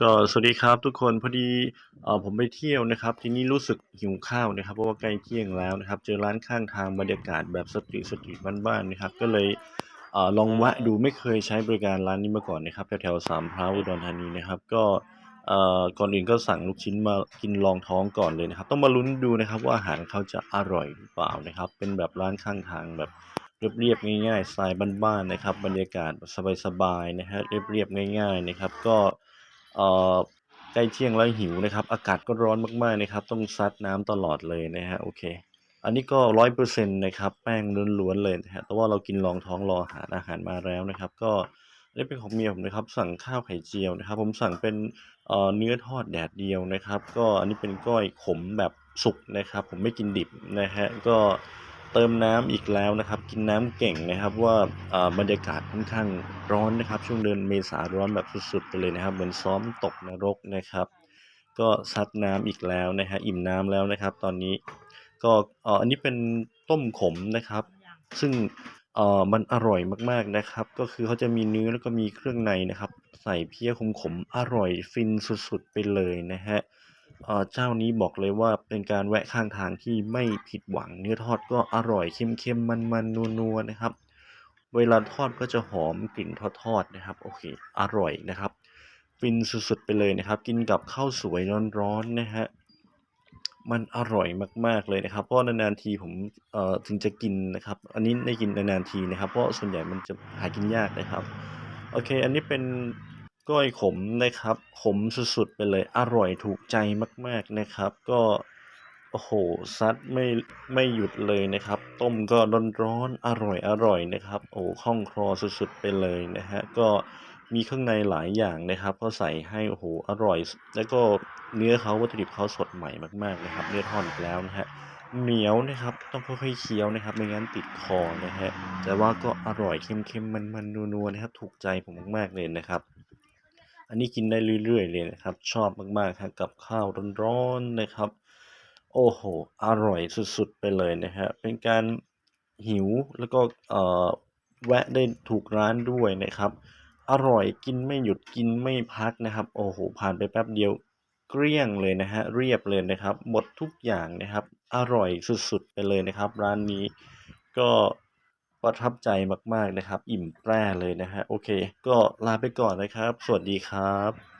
ก็สวัสดีครับทุกคนพอดีเอ่อผมไปเที่ยวนะครับ ทีนี้รู้สึกหิวข้าวนะครับ เพราะว่าใกล้เที่ยงแล้วนะครับ เจอร้านข้างทางบรรยากาศแบบสตรีทสตรีทบ้านๆนะครับ ก็เลยเอ่อลองแวะดูไม่เคยใช้บริการร้านนี้มาก่อนนะครับแถวๆสามพร้าวอุดรธานีนะครับ ก็เอ่อก่อนอื่นก็สั่งลูกชิ้นมากินรองท้องก่อนเลยนะครับ ต้องมาลุ้นดูนะครับว่าอาหารเขาจะอร่อยหรือเปล่านะครับ เป็นแบบร้านข้างทางแบบเรียบๆง่ายๆสไตล์บ้านๆนะครับ บรรยากาศสบายๆนะฮะเรียบๆง่าย ๆนะครับ ก็ เอ่อใกล้เที่ยงแล้วหิวนะครับ อากาศก็ร้อนมากๆนะครับ ต้องซัดน้ำตลอดเลยนะฮะโอเค อันนี้ก็ร้อยเปอร์เซ็นต์นะครับแป้งล้วนๆเลยนะฮะแต่ว่าเรากินรองท้องรออาหารอาหารมาแล้วนะครับ ก็นนี้เป็นของเมียผมนะครับ สั่งข้าวไข่เจียวนะครับ ผมสั่งเป็นเอ่อเนื้อทอดแดดเดียวนะครับ ก็อันนี้เป็นก้อยขมแบบสุกนะครับ ผมไม่กินดิบนะฮะก็ เติมน้ำอีกแล้วนะครับ กินน้ำเก่งนะครับว่าบรรยากาศค่อนข้างร้อนนะครับ ช่วงเดือนเมษาร้อนแบบสุดๆไปเลยนะครับ เหมือนซ้อมตกนรกนะครับ ก็ซัดน้ำอีกแล้วนะฮะอิ่มน้ำแล้วนะครับ ตอนนี้ก็อันนี้เป็นต้มขมนะครับ ซึ่งเอ่อมันอร่อยมากๆนะครับ ก็คือเขาจะมีเนื้อแล้วก็มีเครื่องในนะครับ ใส่เพี้ยขมๆอร่อยฟินสุดๆไปเลยนะฮะ เจ้านี้บอกเลยว่าเป็นการแวะข้างทางที่ไม่ผิดหวัง เนื้อทอดก็อร่อยเค็มๆมันๆนัวๆนะครับ เวลาทอดก็จะหอมกลิ่นทอดๆนะครับ โอเค อร่อยนะครับฟินสุดๆไปเลยนะครับ กินกับข้าวสวยร้อนๆนะฮะมันอร่อยมากๆเลยนะครับ เพราะนานๆทีผมเอ่อถึงจะกินนะครับ อันนี้ได้กินนานๆทีนะครับ เพราะส่วนใหญ่มันจะหากินยากนะครับ โอเค อันนี้เป็น ก้อยขมนะครับ ขมสุดๆไปเลย อร่อยถูกใจมาก ๆนะครับ ก็โอ้โหซัดไม่ไม่หยุดเลยนะครับ ต้มก็ร้อนๆอร่อยๆนะครับ โอ้คล่องคลอสุดๆไปเลยนะฮะก็มีเครื่องในหลายอย่างนะครับ ก็ใส่ให้โอ้โหอร่อย แล้วก็เนื้อเขาวัตถุดิบเขาสดใหม่มากๆนะครับเนื้อทอดแล้วนะฮะเหนียวนะครับ ต้องค่อยๆเคี้ยวนะครับไม่งั้นติดคอนะฮะแต่ว่าก็อร่อยเค็มๆมันๆนัวๆนะครับ ถูกใจผมมากๆเลยนะครับ อันนี้กินได้เรื่อยๆเลยนะครับ ชอบมากๆครับกับข้าวร้อนๆนะครับ โอ้โห อร่อยสุดๆไปเลยนะฮะเป็นการหิวแล้วก็เอ่อแวะได้ถูกร้านด้วยนะครับ อร่อยกินไม่หยุดกินไม่พักนะครับ โอ้โห ผ่านไปแป๊บเดียวเกลี้ยงเลยนะฮะ เรียบเลยนะครับ หมดทุกอย่างนะครับ อร่อยสุดๆไปเลยนะครับ ร้านนี้ก็ ประทับใจมากๆนะครับ อิ่มแปร่เลยนะฮะโอเค ก็ลาไปก่อนนะครับ สวัสดีครับ